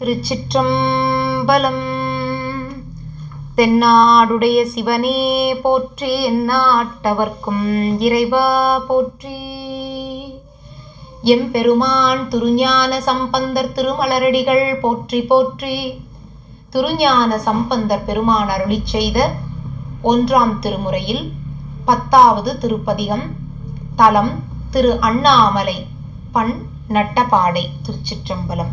திருச்சிற்றம்பலம். தென்னாடுடைய சிவனே போற்றி எந்நாட்டவர்க்கும் இறைவா போற்றி. எம்பெருமான் துருஞான சம்பந்தர் திருமலரடிகள் போற்றி போற்றி. துருஞான சம்பந்தர் பெருமான் அருளி செய்த ஒன்றாம் திருமுறையில் பத்தாவது திருப்பதிகம் தலம் திரு அண்ணாமலை பண் நட்டபாடை திருச்சிற்றம்பலம்.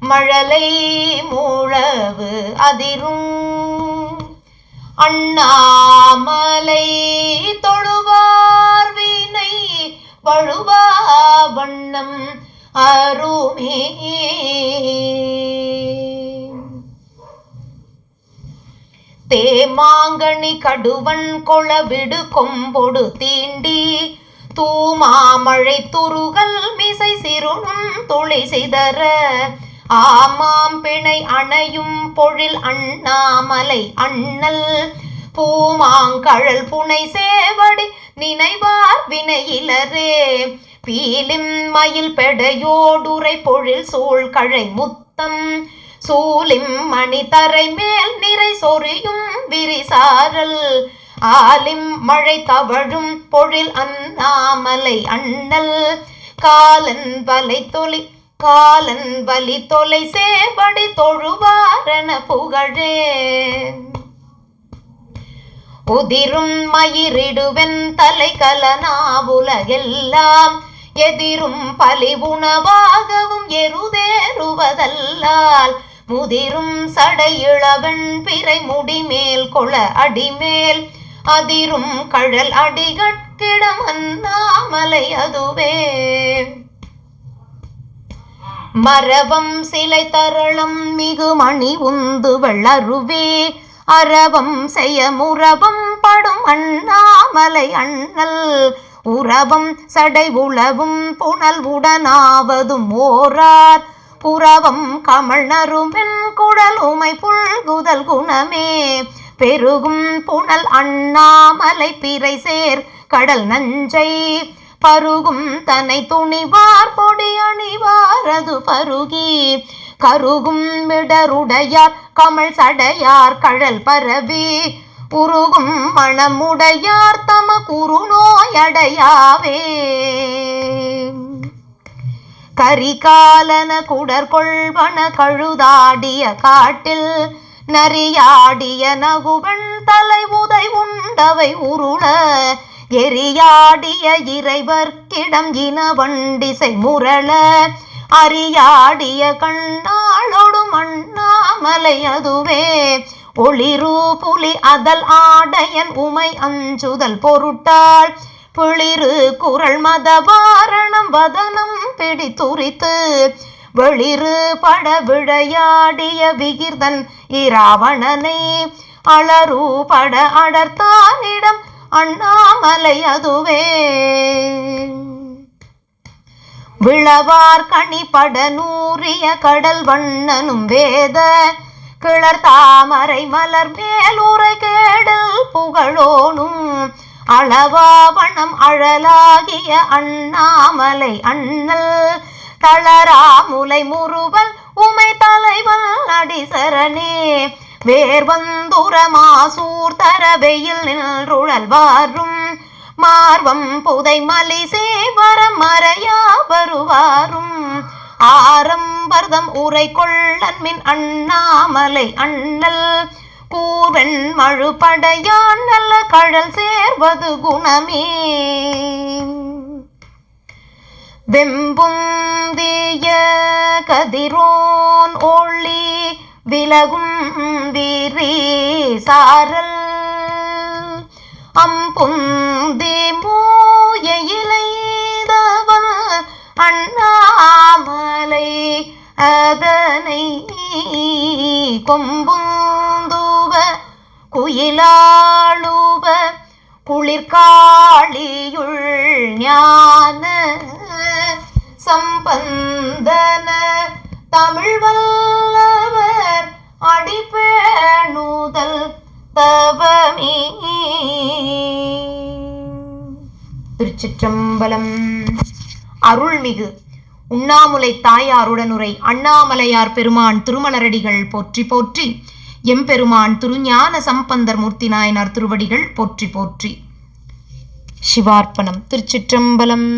மழலை மூழவு அதிரும். அண்ணாமலை தொழுவார் வினை வழுவா வண்ணம் அருமே. தேமாங்கனி கடுவன் கொளவிடு கொம்பொடு தீண்டி தூமாமழை துருகல் மிசை சிறுணும் துளை சிதற ஆமாம் பிணை அணையும் பொழில் அண்ணாமலை அண்ணல். பூமாங்கழல் புனை சேவடி நினைவார் வினையிலரே. பீலிம் மயில் பெடையோடுரை பொழில் சூழ் கழை முத்தம். சூலிம் மணி தரை மேல் நிறை சொறியும் விரிசாரல். ஆலிம் மழை தவழும் பொழில் அண்ணாமலை அண்ணல். காலன் வலை தொலி காலன் வலி தொலை சேபடி தொழுவாரன புகழே. உதிரும் மயிரிடுவென் தலை கலனா உலகெல்லாம் எதிரும் பலி உணவாகவும் எருதேறுவதல்லால் முதிரும் சடையிழவன் பிறை முடிமேல் கொள அடிமேல் அதிரும் கழல் அடிகட்கிடம் அண்ணாமலை அதுவே. மரபம் சிலை தரளம் மிகு மணி உந்து வளருவே. அரவம் செய்ய முரபம் படும் அண்ணாமலை அண்ணல். உறவம் சடை உளவும் புனல் உடனாவதும் ஓரார். புறவம் கமல் நறுமென் குடல் உமை புல்குதல் குணமே. பெருகும் புனல் அண்ணாமலை பிறை சேர் கடல் நஞ்சை. பருகும் தன்னை துணிவார் பொடி அணிவாரது பருகி. கருகும் விடருடையார் கமல் சடையார் கழல் பரவி. உருகும் மணமுடையார் தம குறுநோயடையாவே கரிகாலன குடற்கொள்வன கழுதாடிய காட்டில் நரியாடிய நகுவன் தலை உதை உண்டவை உருள. எரியாடிய இறைவர்க்கிடம் இன வண்டிசை முரள அறியாடிய கண்ணாளொடும் அண்ணாமலை அதுவே. ஒளிரு புலி அதல் ஆடையன் உமை அஞ்சுதல் பொருட்டாள் பிளிரு குரல் மதவாரணம் வதனம் பிடித்துரித்து வெளிரு பட விளையாடிய விகிர்தன் இராவணனை அளரு பட அடர்த்தானிடம் அண்ணாமலை அதுவே. விளவார் கனிபட நூறிய கடல் வண்ணனும் வேத. கிளர் தாமரை மலர் மேலூரை கேடல் புகழோனும். அளவாவணம் அழலாகிய அண்ணாமலை அண்ணல். தளராமுலை முருவல் உமை தலைவல் அடிசரணே வேர்வந்துர மாசூர் தர மார்வம் புதை மலி சேவர மறையா வருவாரும். ஆரம்பர்தம் உரை கொள்ளன் மின் அண்ணாமலை அண்ணல். கூவன் மழுபடையான் நல்ல கழல் சேர்வது குணமே. வெம்பும் தீய கதிரோன் ஒளி விலகும் வீரி சாரல். அம்புந்தி மூய இலைதவன் அண்ணாமலை அதனை கொம்புந்துவ குயிலாளுவ குளிர்காளியுள் ஞான தவமே. திருச்சிற்றம்பலம். அருள்மிகு உண்ணாமுலை தாயாருடனுரை அண்ணாமலையார் பெருமான் திருமலரடிகள் போற்றி போற்றி எம்பெருமான் திருஞான சம்பந்தர் மூர்த்தி நாயனார் திருவடிகள் போற்றி போற்றி. சிவார்ப்பணம் திருச்சிற்றம்பலம்.